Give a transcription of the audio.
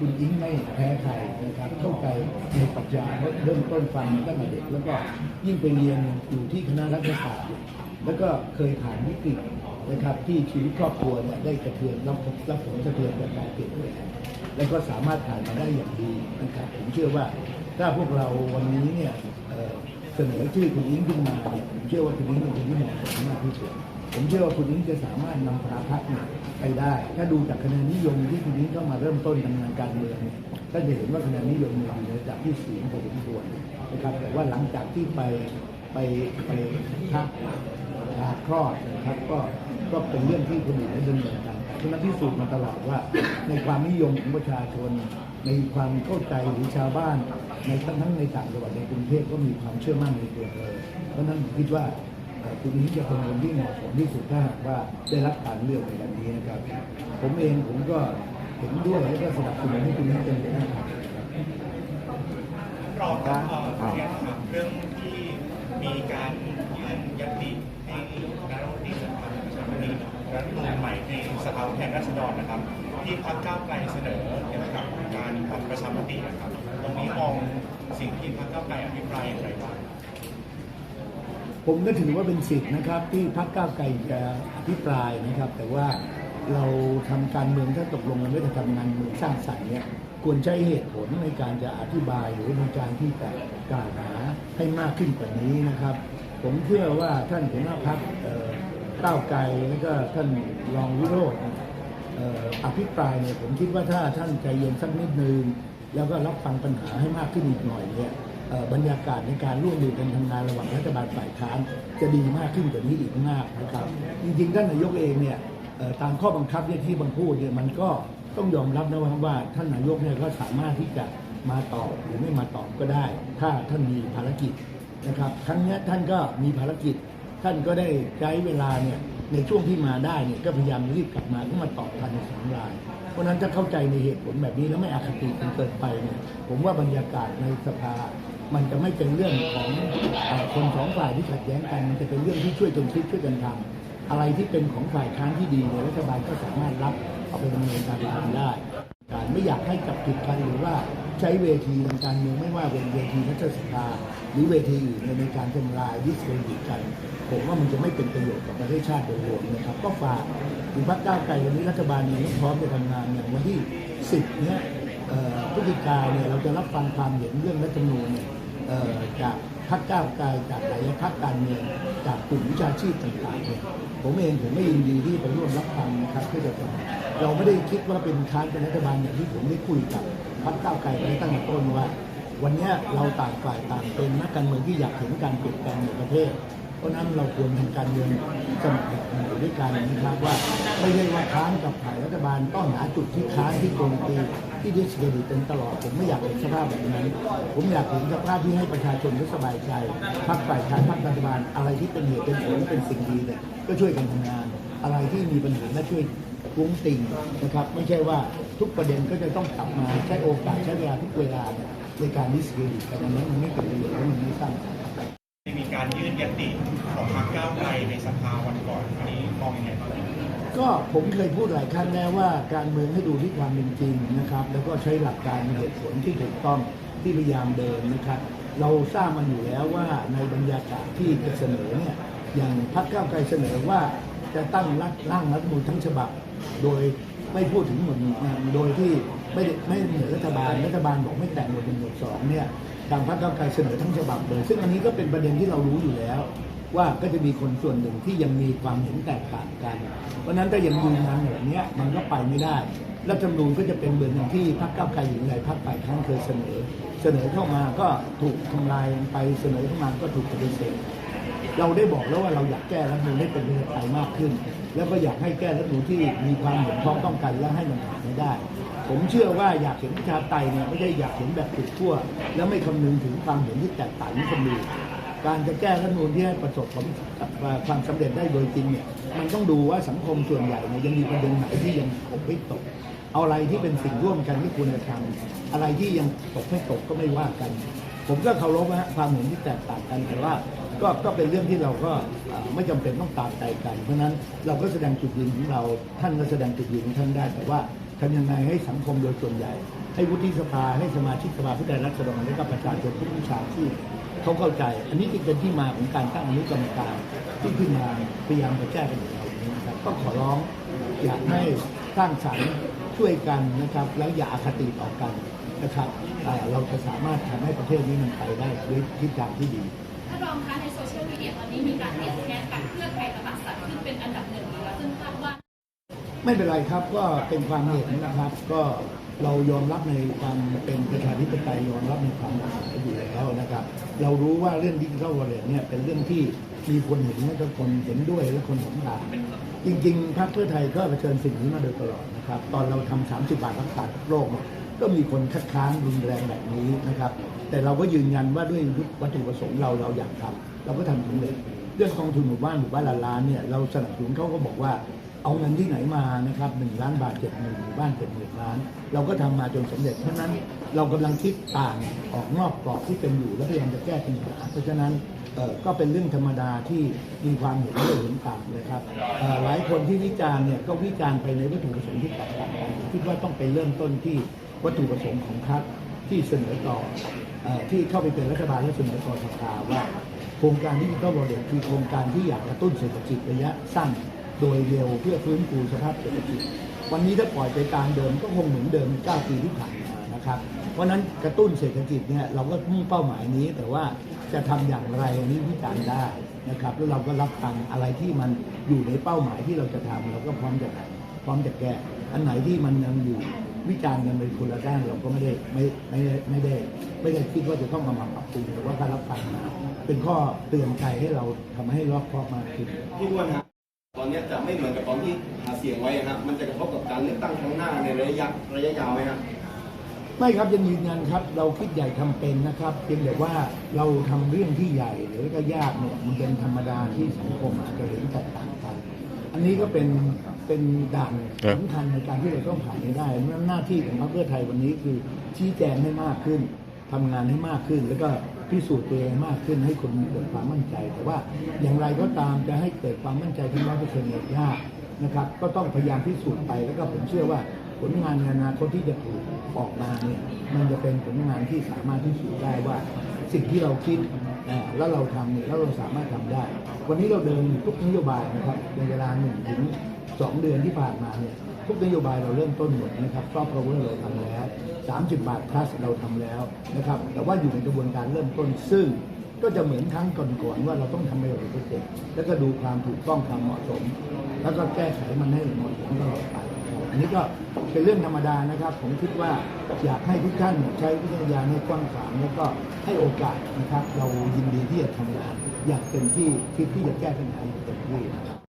คุณอิงไม่แพ้ใครนะครับเข้าใจในปรัชญาเริ่มต้นฟังมาตั้งแต่เด็กแล้วก็ยิ่งไปเรียนอยู่ที่คณะรัฐศาสตร์แล้วก็เคยผ่านวิกฤตนะครับที่ชีวิตครอบครัวเนี่ยได้กระเทือนรับรับผลกระเทือนจากการเปลี่ยนแปลงแล้วก็สามารถผ่านมาได้อย่างดีนะครับผมเชื่อว่าถ้าพวกเราวันนี้เนี่ยเอ่อเสนอชื่อคุณอิงขึ้นมาเนี่ยผมเชื่อว่าคุณอิงเป็นคนที่เหมาะสมมากที่สุด ผมเชื่อว่าคุณนิ้งจะสามารถนำพาพรรคเนี่ยไปได้ ถ้าดูจากคะแนนนิยมที่คุณนิ้งเข้ามาเริ่มต้นทำงานการเมืองเนี่ยก็จะเห็นว่าคะแนนนิยมเนี่ยอยู่ในระดับที่สูงพอสมควรนะครับ แต่ว่าหลังจากที่ไปไปไปพักผ่าคลอดนะครับก็ก็เป็นเรื่องที่คนอื่นได้ดำเนินการเพราะฉะนั้นพิสูจน์มาตลอดว่า ในความนิยมของประชาชน ในความเข้าใจของชาวบ้าน ในทั้งทั้งในต่างจังหวัดในกรุงเทพก็มีความเชื่อมั่นในตัวเธอเพราะฉะนั้นผมคิดว่า เอ่อคุณนี้จะเป็นคนที่เหมาะสมที่สุดถ้าหากว่าได้รับการเลือกในวันนี้นะครับ ผมเองผมก็เห็นด้วยและก็สนับสนุนให้คุณนี้เป็นหน้าพรรครับรองครับเอ่อเรียนถามเรื่องที่มีการยื่นยติให้นรัฐมนตรีสภาประชาชนรัฐธรรมนูญใหม่ในสภาผู้แทนราษฎรนะครับ ที่พรรคก้าวไกลเสนอเกี่ยวกับการทำประชามตินะครับ ตรงนี้มองสิ่งที่พรรคก้าวไกลอภิปรายอย่างไรบ้าง ผมก็ถือว่าเป็นสิทธิ์นะครับ ที่พรรคก้าวไกลจะอภิปรายนะครับ แต่ว่าเราทำการเมืองถ้าตกลงกันไม่จะทำงานเมืองสร้างสรรค์เนี่ยควรใช้เหตุผลในการจะอธิบายหรือในการที่จะกล่าวหาให้มากขึ้นกว่านี้นะครับ ผมเชื่อว่าท่านหัวหน้าพรรคเก้าวไกลแล้วก็ท่านรองวิโรจน์อภิปรายเนี่ยผมคิดว่าถ้าท่านใจเย็นสักนิดนึง แล้วก็รับฟังปัญหาให้มากขึ้นอีกหน่อยเนี่ย บรรยากาศในการร่วมมือกันทำงานระหว่างรัฐบาลฝ่ายค้านจะดีมากขึ้นกว่านี้อีกมากนะครับ จริงๆท่านนายกเองเนี่ยตามข้อบังคับเนี่ยที่บางพูดเนี่ยมันก็ต้องยอมรับนะว่าว่าท่านนายกเนี่ยก็สามารถที่จะมาตอบหรือไม่มาตอบก็ได้ ถ้าท่านมีภารกิจนะครับครั้งนี้ท่านก็มีภารกิจ ท่านก็ได้ใช้เวลาเนี่ยในช่วงที่มาได้เนี่ยก็พยายามรีบกลับมาก็มาตอบทันสองราย เพราะฉะนั้นถ้าเข้าใจในเหตุผลแบบนี้แล้วไม่อคติจนเกินไปเนี่ยผมว่าบรรยากาศในสภา มันจะไม่เป็นเรื่องของคนสองฝ่ายที่ขัดแย้งกัน มันจะเป็นเรื่องที่ช่วยกันคิดช่วยกันทำอะไรที่เป็นของฝ่ายค้านที่ดีเนี่ยรัฐบาลก็สามารถรับเอาไปดำเนินการทำได้การไม่อยากให้จับผิดกันหรือว่าใช้เวทีทางการเมืองไม่ว่าเป็นเวทีรัฐสภาหรือเวทีอื่นในการทำลายดิสเครดิตกันผมว่ามันจะไม่เป็นประโยชน์กับประเทศชาติโดยรวมนะครับ ก็ฝากถึงพรรคก้าวไกลวันนี้รัฐบาลเองก็พร้อมจะทำงานอย่างวันที่ 10 เนี้ยพฤศจิกาเนี่ยเราจะรับฟังความเห็นเรื่องรัฐธรรมนูญเนี่ย จากพรรคก้าวไกลจากหลายพรรคการเมืองจากกลุ่มวิชาชีพต่างๆเนี่ยผมเองผมไม่ยินดีที่ไปร่วมรับฟังนะครับเพื่อจะเราไม่ได้คิดว่าเป็นค้านเป็นรัฐบาลอย่างที่ผมได้คุยกับพรรคก้าวไกลไปตั้งแต่ต้นว่า วันนี้เราต่างฝ่ายต่างเป็นนักการเมืองที่อยากเห็นการเปลี่ยนแปลงในประเทศเพราะนั้นเราควรทำการเมืองสนับสนุนด้วยกันนะครับว่าไม่ใช่ว่าค้านกับฝ่ายรัฐบาลต้องหาจุดที่ค้านที่โกงตี ที่ดิสเครดิตเป็นตลอด ผมไม่อยากเห็นสภาพแบบนั้น ผมอยากเห็นสภาพที่ให้ประชาชนได้สบายใจพักฝ่ายค้านพักรัฐบาลอะไรที่เป็นเหตุเป็นผลเป็นสิ่งดีเนี่ยก็ช่วยกันทำงาน อะไรที่มีปัญหาและช่วยคุ้งติ่งนะครับ ไม่ใช่ว่าทุกประเด็นก็จะต้องกลับมาใช้โอกาสใช้เวลาทุกเวลาในการดิสเครดิตแต่อันนั้นมันไม่เป็นประโยชน์และมันไม่สร้างมีการยื่นยติของพรรคก้าวไกลในสภาวันก่อนอันนี้มองยังไงบ้าง ก็ผมเคยพูดหลายครั้งแล้วว่าการเมืองให้ดูที่ความเป็นจริงนะครับ แล้วก็ใช้หลักการเหตุผลที่ถูกต้องที่พยายามเดินนะครับ เราทราบมันอยู่แล้วว่าในบรรยากาศที่จะเสนอเนี่ยอย่างพรรคก้าวไกลเสนอว่าจะตั้งรัฐร่างรัฐมนูญทั้งฉบับ โดยไม่พูดถึงหมวดหมู่อ่าโดยที่ไม่ไม่เหนือรัฐบาลรัฐบาลบอกไม่แตะหมวดหนึ่งหมวดสองเนี่ยทางพรรคก้าวไกลเสนอทั้งฉบับเลย ซึ่งอันนี้ก็เป็นประเด็นที่เรารู้อยู่แล้ว ว่าก็จะมีคนส่วนหนึ่งที่ยังมีความเห็นแตกต่างกัน เพราะนั้นถ้ายังยืนยันแบบนี้มันก็ไปไม่ได้รัฐธรรมนูญก็จะเป็นเบอร์หนึ่งที่พรรคก้าวไกลหรือหลายพรรคฝ่ายค้านเคยเสนอ เสนอเข้ามาก็ถูกทำลายไปเสนอเข้ามาก็ถูกปฏิเสธเราได้บอกแล้วว่าเราอยากแก้รัฐธรรมนูญให้เป็นประชาธิปไตยมากขึ้น แล้วก็อยากให้แก้รัฐธรรมนูญที่มีความเห็นพ้องต้องกันและให้มันผ่านไม่ได้ ผมเชื่อว่าอยากเห็นประชาธิปไตยเนี่ยไม่ใช่อยากเห็นแบบติดขั้วแล้วไม่คำนึงถึงความเห็นที่แตกต่างของคนอื่น การจะแก้รัฐธรรมนูญที่ให้ประสบความความสำเร็จได้โดยจริงเนี่ยมันต้องดูว่าสังคมส่วนใหญ่เนี่ยยังมีประเด็นไหนที่ยังตกไม่ตก เอาอะไรที่เป็นสิ่งร่วมกันที่ควรจะทำอะไรที่ยังตกไม่ตกก็ไม่ว่ากัน ผมก็เคารพนะฮะความเห็นที่แตกต่างกันแต่ว่าก็ก็เป็นเรื่องที่เราก็ไม่จำเป็นต้องตามใจกัน เพราะฉะนั้นเราก็แสดงจุดยืนของเราท่านก็แสดงจุดยืนของท่านได้ แต่ว่าทำยังไงให้สังคมโดยส่วนใหญ่ ให้วุฒิสภาให้สมาชิกสภาผู้แทนราษฎรและก็ประชาชนทุกวิชาชีพ เขาเข้าใจ อันนี้จึงเป็นที่มาของการตั้งอนุกรรมการที่ขึ้นมาพยายามจะแก้ปัญหาเหล่านี้นะครับก็ขอร้องอยากให้สร้างสรรค์ช่วยกันนะครับ แล้วอย่าอคติต่อกันนะครับอ่าเราจะสามารถทำให้ประเทศนี้มันไปได้ด้วยทิศทางที่ดีท่านรองคะในโซเชียลมีเดียตอนนี้มีการเปลี่ยนแทนกันเพื่อไทยกับบัตรสัตว์ขึ้นเป็นอันดับหนึ่งแล้วซึ่งคาดว่า ไม่เป็นไรครับก็เป็นความเห็นนะครับก็ เรายอมรับในความเป็นประชาธิปไตยยอมรับในความหลากหลายอยู่แล้วนะครับ เรารู้ว่าเรื่องดิจิทัลวอลเล็ตเนี่ยเป็นเรื่องที่มีคนเห็นและก็คนเห็นด้วยและคนเห็นต่างจริงๆพรรคเพื่อไทยก็เผชิญสิ่งนี้มาโดยตลอดนะครับ ตอนเราทำ30 บาทรักษาโรคก็มีคนคัดค้านรุนแรงแบบนี้นะครับ แต่เราก็ยืนยันว่าด้วยวัตถุประสงค์เราเราอยากทำเราก็ทำสำเร็จเรื่องกองทุนหมู่บ้านหมู่บ้านละล้านเนี่ยเราสนับสนุนเขาก็บอกว่า เอาเงินที่ไหนมานะครับหนึ่งล้านบาทเจ็ดหมื่นหมู่บ้านเจ็ดหมื่นล้าน เราก็ทำมาจนสำเร็จเพราะนั้นเรากำลังคิดต่างออกนอกกรอบที่เป็นอยู่และพยายามจะแก้ปัญหาเพราะฉะนั้นก็เป็นเรื่องธรรมดาที่มีความเห็นด้วยเห็นต่างนะครับหลายคนที่วิจารณ์เนี่ยก็วิจารณ์ไปในวัตถุประสงค์ที่แตกต่างกันคิดว่าต้องไปเริ่มต้นที่วัตถุประสงค์ของพรรคที่เสนอต่ออที่เข้าไปเป็นรัฐบาลและเสนอต่อสภาว่า โครงการดิจิทัลวอลเล็ตคือโครงการที่อยากกระตุ้นเศรษฐกิจระยะสั้น โดยเร็วเพื่อฟื้นฟูสภาพเศรษฐกิจ วันนี้ถ้าปล่อยไปตามเดิมก็คงเหมือนเดิม 9 ปีที่ผ่านมานะครับ เพราะนั้นกระตุ้นเศรษฐกิจเนี่ยเราก็มุ่งเป้าหมายนี้ แต่ว่าจะทำอย่างไรอันนี้วิจารณ์ได้นะครับ แล้วเราก็รับฟังอะไรที่มันอยู่ในเป้าหมายที่เราจะทำเราก็พร้อมจะทำพร้อมจะแก้อันไหนที่มันยังอยู่วิจารณ์กันเป็นคนละด้านเราก็ไม่ได้ไม่ไม่ได้ไม่ได้ไม่ได้คิดว่าจะต้องมาปรับปรุงแต่ว่าการรับฟังมาเป็นข้อเตือนใจให้เราทำให้รอบคอบมากขึ้นพี่อ้วนครับ ตอนนี้จะไม่เหมือนกับตอนที่หาเสียงไว้ครับมันจะกระทบกับการเลือกตั้งครั้งหน้าในระยะระยะยาวไหมครับไม่ครับยังยืนยันครับ เราคิดใหญ่ทำเป็นนะครับเพียงแต่ว่าเราทำเรื่องที่ใหญ่หรือก็ยากเนี่ยมันเป็นธรรมดาที่สังคมอาจจะเห็นแตกต่างกัน อันนี้ก็เป็นเป็นด่านสำคัญในการที่เราต้องผ่านให้ได้เพราะฉะนั้นหน้าที่ของพรรคเพื่อไทยวันนี้คือชี้แจงให้มากขึ้นทำงานให้มากขึ้นแล้วก็ พิสูจน์ตัวเองมากขึ้นให้คนเกิดความมั่นใจ แต่ว่าอย่างไรก็ตามจะให้เกิดความมั่นใจที่ร้อยเปอร์เซ็นต์ยยากนะครับ ก็ต้องพยายามพิสูจน์ไปแล้วก็ผมเชื่อว่าผลงานในอนาคตที่จะถูกออกมาเนี่ยมันจะเป็นผลงานที่สามารถที่สูจน์ได้ว่า สิ่งที่เราคิด แล้วเราทำเนี่ยแล้วเราสามารถทำได้ วันนี้เราเดินทุกนโยบายนะครับในเวลาหนึ่งถึงสองเดือนที่ผ่านมาเนี่ยทุกนโยบายเราเริ่มต้นหมดนะครับซอฟต์พาวเวอร์เราทำแล้ว 30 บาท plus เราทำแล้วนะครับแต่ว่าอยู่ในกระบวนการเริ่มต้นซึ่งก็จะเหมือนครั้งก่อนๆว่าเราต้องทำให้เราเป็นเสร็จแล้วก็ดูความถูกต้องความเหมาะสม แล้วก็แก้ไขมันให้เหมาะสมตลอดไป อันนี้ก็เป็นเรื่องธรรมดานะครับ ผมคิดว่าอยากให้ทุกท่านใช้วิทยาในกว้างขวางแล้วก็ให้โอกาสนะครับ เรายินดีที่จะทำงาน อยากเต็มที่คิดที่จะแก้ปัญหาอย่างเต็มที่นะครับ